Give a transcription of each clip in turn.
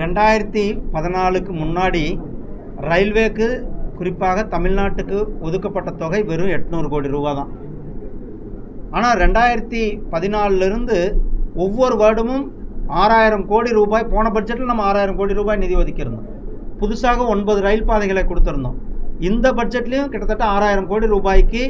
ரெண்டாயிரத்தி பதினாலுக்கு முன்னாடி ரயில்வேக்கு குறிப்பாக தமிழ்நாட்டுக்கு ஒதுக்கப்பட்ட தொகை வெறும் எட்நூறு கோடி ரூபா தான் ஆனால் ரெண்டாயிரத்தி பதினாலிருந்து ஒவ்வொரு வருடமும் ஆறாயிரம் கோடி ரூபாய் போன பட்ஜெட்டில் நம்ம ஆறாயிரம் கோடி ரூபாய் நிதி ஒதுக்கியிருந்தோம். புதுசாக ஒன்பது ரயில் பாதைகளை கொடுத்துருந்தோம். இந்த பட்ஜெட்லேயும் கிட்டத்தட்ட ஆறாயிரம் கோடி ரூபாய்க்கு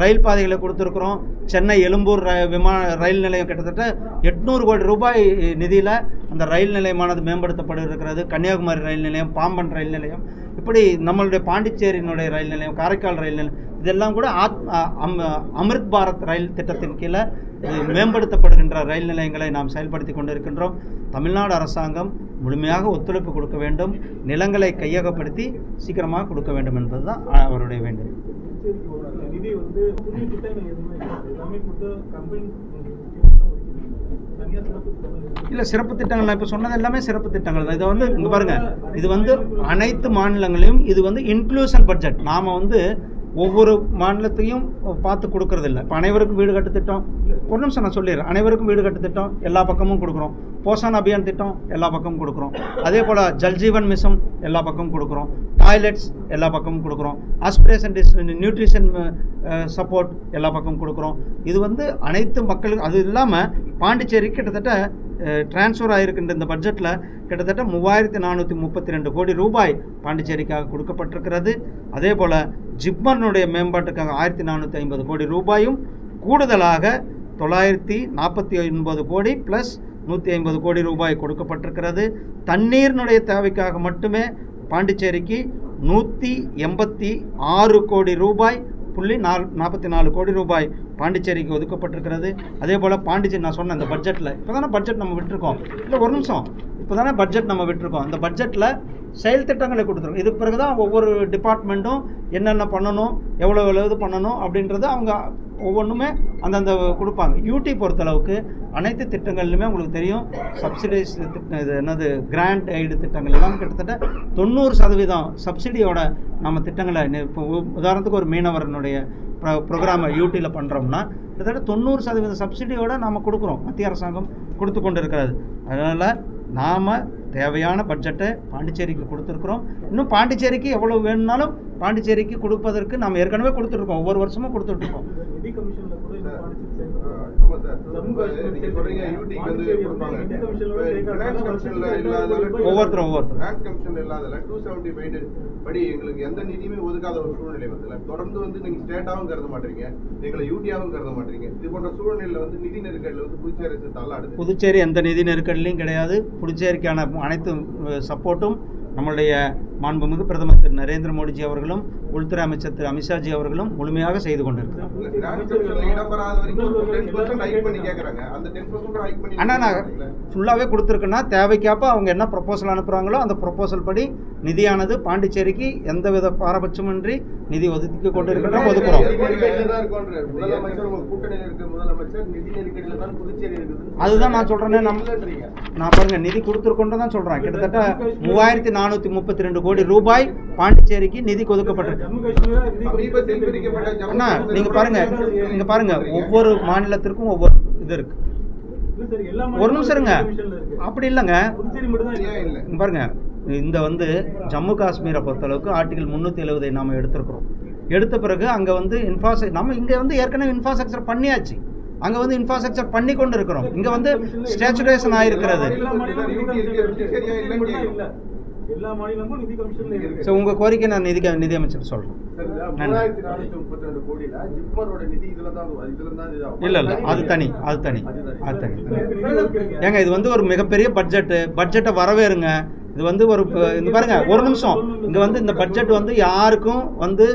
ரயில் பாதைகளை கொடுத்துருக்குறோம். சென்னை எழும்பூர் ர விமான ரயில் நிலையம் கிட்டத்தட்ட எட்நூறு கோடி ரூபாய் நிதியில் அந்த ரயில் நிலையமானது மேம்படுத்தப்பட இருக்கிறது கன்னியாகுமரி ரயில் நிலையம் பாம்பன் ரயில் நிலையம் இப்படி நம்மளுடைய பாண்டிச்சேரியினுடைய ரயில் நிலையம் காரைக்கால் ரயில் நிலையம் இதெல்லாம் கூட ஆத் அம் அமிர்த் பாரத் ரயில் திட்டத்தின் கீழே மேம்படுத்தப்படுகின்ற ரயில் நிலையங்களை நாம் செயல்படுத்தி கொண்டிருக்கின்றோம். தமிழ்நாடு அரசாங்கம் முழுமையாக ஒத்துழைப்பு கொடுக்க வேண்டும். நிலங்களை கையகப்படுத்தி சீக்கிரமாக கொடுக்க வேண்டும் என்பதுதான் அவருடைய வேண்டுகோள். நிதி வந்து புதிய திட்டங்கள் எதுவுமே இல்லை. எல்லாமே கொடுத்து கம்பெனி. இல்லை சிறப்பு திட்டங்கள் நான் இப்போ சொன்னது எல்லாமே சிறப்பு திட்டங்கள் தான். இதை வந்து இங்கே பாருங்க. இது வந்து அனைத்து மாநிலங்களையும் இது வந்து இன்க்ளூஷன் பட்ஜெட் நாம் வந்து ஒவ்வொரு மாநிலத்தையும் பார்த்து கொடுக்கறது இல்லை இப்போ அனைவருக்கும் வீடு கட்டு திட்டம். ஒரு நிமிஷம் நான் சொல்லிடுறேன். அனைவருக்கும் வீடு கட்டு திட்டம் எல்லா பக்கமும் கொடுக்குறோம். போஷான் அபியான் திட்டம் எல்லா பக்கமும் கொடுக்குறோம். அதே போல் ஜல்ஜீவன் மிஷம் எல்லா பக்கமும் கொடுக்குறோம். டாய்லெட்ஸ் எல்லா பக்கமும் கொடுக்குறோம். ஆஸ்பிரேஷன் டிஸ் நியூட்ரிஷன் சப்போர்ட் எல்லா பக்கமும் கொடுக்குறோம். இது வந்து அனைத்து மக்களுக்கும் அது இல்லாமல் பாண்டிச்சேரி கிட்டத்தட்ட டிரான்ஸ்ஃபர் ஆகிருக்கின்ற இந்த பட்ஜெட்டில் கிட்டத்தட்ட மூவாயிரத்தி நானூற்றி முப்பத்தி ரெண்டு கோடி ரூபாய் பாண்டிச்சேரிக்காக கொடுக்கப்பட்டிருக்கிறது. அதே போல் ஜிப்மனுடைய மேம்பாட்டுக்காக ஆயிரத்தி நானூற்றி ஐம்பது கோடி ரூபாயும் கூடுதலாக தொள்ளாயிரத்தி நாற்பத்தி ஒன்பது கோடி ப்ளஸ் நூற்றி ஐம்பது கோடி ரூபாய் கொடுக்கப்பட்டிருக்கிறது. தண்ணீரினுடைய தேவைக்காக மட்டுமே பாண்டிச்சேரிக்கு நூற்றி எண்பத்தி ஆறு கோடி ரூபாய் புள்ளி நால் நாற்பத்தி நாலு கோடி ரூபாய் பாண்டிச்சேரிக்கு ஒதுக்கப்பட்டிருக்கிறது. அதே போல் பாண்டிச்சேரி நான் சொன்ன இந்த பட்ஜெட்டில் இப்போ தானே பட்ஜெட் நம்ம விட்டுருக்கோம். இல்லை ஒரு நிமிஷம். இப்போ தானே பட்ஜெட் நம்ம விட்டுருக்கோம். இந்த பட்ஜெட்டில் செயல் திட்டங்களை கொடுத்துருக்கோம். இதுக்கு பிறகு தான் ஒவ்வொரு டிபார்ட்மெண்ட்டும் என்னென்ன பண்ணணும் எவ்வளோ எவ்வளோ இது பண்ணணும் அப்படின்றத அவங்க ஒவ்வொன்றுமே அந்தந்த கொடுப்பாங்க. யூடி பொறுத்தளவுக்கு அனைத்து திட்டங்கள்லையுமே உங்களுக்கு தெரியும் சப்சிடைஸ் திட்டம் இது என்னது கிராண்ட் எய்டு திட்டங்கள் எல்லாம் கிட்டத்தட்ட தொண்ணூறு சதவீதம் சப்சிடியோட நம்ம திட்டங்களை இப்போ உதாரணத்துக்கு ஒரு மீனவரனுடைய ப்ரோ ப்ரோக்ராமை யூடியில் பண்ணுறோம்னா கிட்டத்தட்ட தொண்ணூறு சதவீத சப்சிடியோட நம்ம கொடுக்குறோம். மத்திய அரசாங்கம் கொடுத்து கொண்டு இருக்கிறது அதனால் நாம் தேவையான பட்ஜெட்டை பாண்டிச்சேரிக்கு கொடுத்துருக்குறோம். இன்னும் பாண்டிச்சேரிக்கு எவ்வளோ வேணும்னாலும் பாண்டிச்சேரிக்கு கொடுப்பதற்கு நாம் ஏற்கனவே கொடுத்துட்ருக்கோம் ஒவ்வொரு வருஷமும் கொடுத்துட்ருக்கோம் ஒவ்வொருத்தரும் ஒவ்வொருத்தரும். finance கமிஷன்ல இல்லாததால 275 படி எங்களுக்கு எந்த நிதியுமே ஒதுக்காத ஒரு சூழ்நிலை வருதுல்ல. தொடர்ந்து வந்து நீங்க ஸ்டேட்டாவும் கருத மாட்டீங்க எங்களை யூடியாவும் கருத மாட்டீங்க. இது போன்ற சூழ்நிலையில வந்து நிதி நெருக்கடியில வந்து புதுச்சேரி தள்ளாடுது. புதுச்சேரி எந்த நிதி நெருக்கடிலையும் கிடையாது. புதுச்சேரிக்கான அனைத்து சப்போர்ட்டும் நம்மளுடைய மாண்புமிகு பிரதமர் திரு நரேந்திர மோடிஜி அவர்களும் உள்துறை அமைச்சர் திரு அமித்ஷாஜி அவர்களும் முழுமையாக செய்து கொண்டிருக்கிறார் இல்ல, finance கமிஷன்ல இடம்பெறாத வரைக்கும் 10% hike பண்ணி கேக்குறாங்க. அந்த 10% hike பண்ணி ஆனால் நான்? ஃபுல்லாகவே கொடுத்துருக்குன்னா தேவைக்காப்ப அவங்க என்ன ப்ரொப்போசல் அனுப்புகிறாங்களோ அந்த ப்ரொப்போசல் படி நிதியானது பாண்டிச்சேரிக்கு எந்தவித பாரபட்சமின்றி நிதி ஒதுக்கி கொண்டு இருக்கிறோம் ஒதுக்குறோம் அதுதான் நான் சொல்றேனே, இல்லைன்றீங்க. நான் பாருங்க நிதி கொடுத்துருக்கோன்னு தான் சொல்கிறேன் கிட்டத்தட்ட மூவாயிரத்தி நானூற்றி முப்பத்தி ரெண்டு கோடி ரூபாய் பாண்டிச்சேரிக்கு நிதி ஒதுக்கப்பட்டிருக்கு அண்ணா காஷ்மீர் நீங்க பாருங்க மாநிலத்தில் நீங்க பாருங்க சொல்றீங்க. ஒவ்வொரு மாநிலத்திற்கும் ஒவ்வொரு இது இருக்கு இல்ல சார், எல்லா ஒரு நிமிஷம் இருங்க. அப்படி இல்லைங்க பாருங்க இந்த வந்து ஜம்மு காஷ்மீரை பொறுத்தளவுக்கு ஆர்டிகல் முந்நூற்றி எழுபதை நாம் எடுத்திருக்கிறோம் எடுத்த பிறகு அங்கே வந்து இன்ஃப்ராஸ்ட்ரக்சர் நம்ம இங்கே வந்து ஏற்கனவே இன்ஃப்ராஸ்ட்ரக்சர் பண்ணியாச்சு அங்கே வந்து இன்ஃப்ராஸ்ட்ரக்சர் பண்ணி கொண்டு இருக்கிறோம் இங்கே வந்து ஸ்டேச்சுரேஷன் ஆயிருக்கிறது எல்லா மாநிலமும் நிதி கமிஷன்ல இருக்கு. நிதி ஸோ உங்கள் கோரிக்கை நான் நிதி நிதியமைச்சர் சொல்கிறேன் சார், இந்த நன்றி. மூவாயிரத்தி நானூத்தி முப்பத்தி ரெண்டு கோடியில ஜிப்மரோட நிதி இதுல தான் இதுல தான். இல்லை இல்லை அது தனி அது தனி அது தனி நிதி. ஏங்க இது வந்து ஒரு மிகப்பெரிய பட்ஜெட்டு பட்ஜெட்டை வரவேறுங்க இது வந்து ஒரு இந்த பாருங்க ஒரு நிமிஷம் இங்க வந்து இந்த பட்ஜெட் வந்து யாருக்கும் வந்து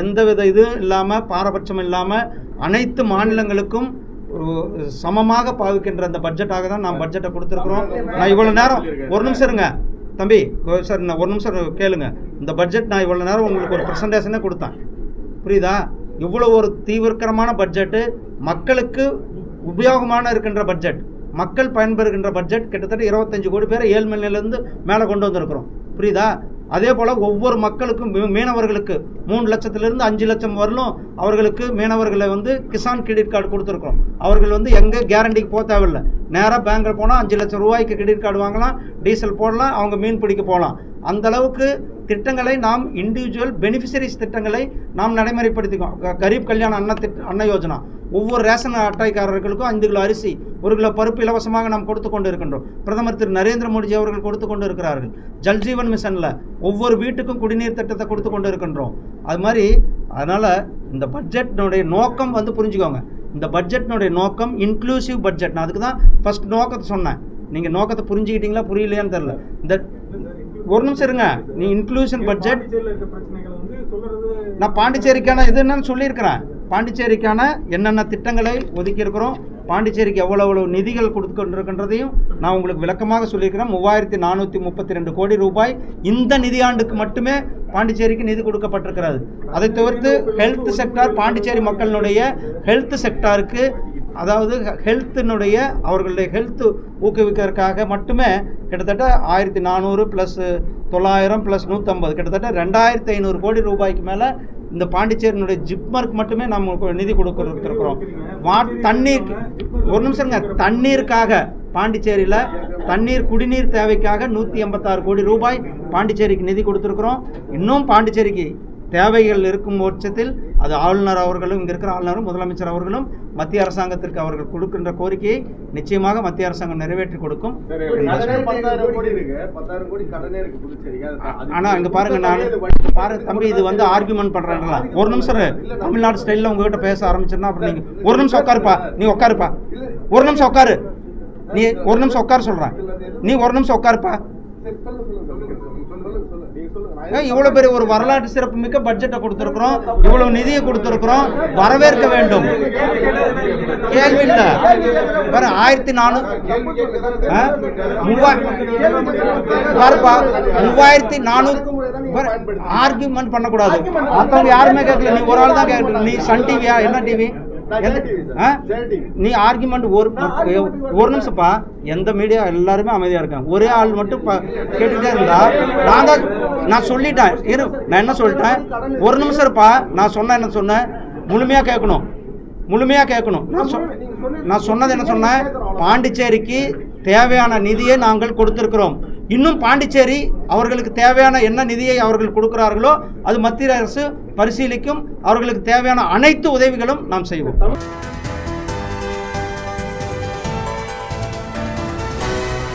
எந்த வித இது இல்லாமல் பாரபட்சம் இல்லாமல் அனைத்து மாநிலங்களுக்கும் சமமாக பாவிக்கின்ற அந்த பட்ஜெட்டாக தான் நாம் பட்ஜெட்டை கொடுத்துருக்குறோம் நான் இவ்வளோ நேரம் ஒரு நிமிஷம் இருங்க தம்பி சார் நான் ஒரு நிமிஷம் கேளுங்க. இந்த பட்ஜெட் நான் இவ்வளோ நேரம் உங்களுக்கு ஒரு ப்ரெசன்டேஷனே கொடுத்தேன். புரியுதா? இவ்வளோ ஒரு தீவிரக்கரமான பட்ஜெட்டு மக்களுக்கு உபயோகமான இருக்கின்ற பட்ஜெட் மக்கள் பயன்பெறுகின்ற பட்ஜெட் கிட்டத்தட்ட இருபத்தஞ்சு கோடி பேரை ஏழ்மையிலேருந்து மேலே கொண்டு வந்திருக்கிறோம். புரியுதா? அதே போல் ஒவ்வொரு மக்களுக்கும் மீனவர்களுக்கு மூணு லட்சத்திலிருந்து அஞ்சு லட்சம் வரலும் அவர்களுக்கு மீனவர்களை வந்து கிசான் கிரெடிட் கார்டு கொடுத்துருக்கோம் அவர்கள் வந்து எங்கே கேரண்டிக்கு போக தேவையில்லை. நேராக பேங்கில் போனால் அஞ்சு லட்சம் ரூபாய்க்கு கிரெடிட் கார்டு வாங்கலாம் டீசல் போடலாம் அவங்க மீன் பிடிக்க போகலாம். அந்த அளவுக்கு திட்டங்களை நாம் இண்டிவிஜுவல் பெனிஃபிஷரிஸ் திட்டங்களை நாம் நடைமுறைப்படுத்திக்கோம் க- கரீப் கல்யாண அன்ன திட்ட அன்ன யோஜனா. ஒவ்வொரு ரேஷன் அட்டைக்காரர்களுக்கும் ஐந்து கிலோ அரிசி ஒரு கிலோ பருப்பு இலவசமாக நாம் கொடுத்து கொண்டு இருக்கின்றோம் பிரதமர் திரு நரேந்திர மோடிஜி அவர்கள் கொடுத்து கொண்டு இருக்கிறார்கள் ஜல்ஜீவன் மிஷனில் ஒவ்வொரு வீட்டுக்கும் குடிநீர் திட்டத்தை கொடுத்து கொண்டு இருக்கின்றோம் அது மாதிரி அதனால் இந்த பட்ஜெட்டினுடைய நோக்கம் வந்து புரிஞ்சுக்கோங்க. இந்த பட்ஜெட்டினுடைய நோக்கம் இன்க்ளூசிவ் பட்ஜெட் நான் அதுக்கு தான் ஃபர்ஸ்ட் நோக்கத்தை சொன்னேன். நீங்கள் நோக்கத்தை புரிஞ்சுக்கிட்டீங்களா புரியலையான்னு தெரில இந்த ஒரு நிமிஷம் இருங்க. நீ இன்க்ளூஷன் பட்ஜெட் நான் பாண்டிச்சேரிக்கான இது என்னன்னு சொல்லியிருக்கிறேன். பாண்டிச்சேரிக்கான என்னென்ன திட்டங்களை ஒதுக்கியிருக்கிறோம் பாண்டிச்சேரிக்கு எவ்வளோ எவ்வளோ நிதிகள் கொடுத்துக்கொண்டிருக்கின்றதையும் நான் உங்களுக்கு விளக்கமாக சொல்லியிருக்கிறேன். மூவாயிரத்தி நானூற்றி முப்பத்தி ரெண்டு கோடி ரூபாய் இந்த நிதியாண்டுக்கு மட்டுமே பாண்டிச்சேரிக்கு நிதி கொடுக்கப்பட்டிருக்கிறது. அதை தவிர்த்து ஹெல்த் செக்டார் பாண்டிச்சேரி மக்களினுடைய ஹெல்த் செக்டாருக்கு அதாவது ஹெல்த்தினுடைய அவர்களுடைய ஹெல்த் ஊக்குவிக்கிறதுக்காக மட்டுமே கிட்டத்தட்ட ஆயிரத்தி நானூறு ப்ளஸ் தொள்ளாயிரம் ப்ளஸ் நூற்றம்பது கிட்டத்தட்ட ரெண்டாயிரத்தி ஐநூறு கோடி ரூபாய்க்கு மேலே இந்த பாண்டிச்சேரியினுடைய ஜிப்மர்க் மட்டுமே நம்ம நிதி கொடுக்கிறோம் வா தண்ணீர் ஒரு நிமிஷங்க தண்ணீருக்காக பாண்டிச்சேரியில் தண்ணீர் குடிநீர் தேவைக்காக நூற்றி எண்பத்தாறு கோடி ரூபாய் பாண்டிச்சேரிக்கு நிதி கொடுத்துருக்குறோம். இன்னும் பாண்டிச்சேரிக்கு தேவைகள் இருக்கும் பட்சத்தில் அது ஆளுநர் அவர்களும் இங்கே இருக்கிற ஆளுநரும் முதலமைச்சர் அவர்களும் மத்திய அரசாங்கத்திற்கு அவர்கள் கொடுக்கின்ற கோரிக்கையை நிச்சயமாக மத்திய அரசாங்கம் நிறைவேற்றி கொடுக்கும். பத்தாயிரம் கோடி இருக்கு. பத்தாயிரம் கோடி கடனே இருக்கு புதுச்சேரிக்கு. அது- அது- ஆனா இங்க பாருங்க நான் பாரு தம்பி இது வந்து ஆர்குமெண்ட் பண்றேன்ல ஒரு நிமிஷம். தமிழ்நாடு ஸ்டைல்ல உங்ககிட்ட பேச ஆரம்பிச்சிருந்தா அப்புறம் நீங்க ஒரு நிமிஷம் உட்காருப்பா. நீ உட்காருப்பா. ஒரு நிமிஷம் உட்காரு. நீ ஒரு நிமிஷம் உட்கார சொல்றேன். நீ ஒரு நிமிஷம் உட்காருப்பா. இவ்வளவு பெரிய ஒரு வரலாற்று சிறப்பு மிக்க பட்ஜெட்டை கொடுத்திருக்கிறோம் இவ்வளவு நிதியை கொடுத்திருக்கிறோம் வரவேற்க வேண்டும். கேள்வி இல்ல. வேற ஆயிரத்தி நானூறு மூவாயிரத்தி நானூறு ஆர்கியூமெண்ட் பண்ணக்கூடாது. மற்றவங்க யாருமே கேட்கல. நீ ஒரு ஆள் தான் கேட்கல நீ சன் டிவியா என்ன டிவி நீ ஆர்கியூமெண்ட் ஒரு ஒரு நிமிஷம்ப்பா. எந்த மீடியா எல்லாருமே அமைதியா இருக்காங்க. ஒரே ஆள் மட்டும் கேட்டுட்டே இருந்தா நான் தான் நான் சொல்லிட்டேன். இரு நான் என்ன சொல்லிட்டேன்? ஒரு நிமிஷம் இருப்பா. நான் சொன்ன என்ன சொன்னேன் முழுமையா கேட்கணும். முழுமையா கேட்கணும். நான் சொ- நான் சொன்னது என்ன சொன்னேன்? பாண்டிச்சேரிக்கு தேவையான நிதியை நாங்கள் கொடுத்திருக்கிறோம். இன்னும் பாண்டிச்சேரி அவர்களுக்கு தேவையான என்ன நிதியை அவர்கள் கொடுக்கிறார்களோ அது மத்திய அரசு பரிசீலிக்கும். அவர்களுக்கு தேவையான அனைத்து உதவிகளும் நாம் செய்வோம்.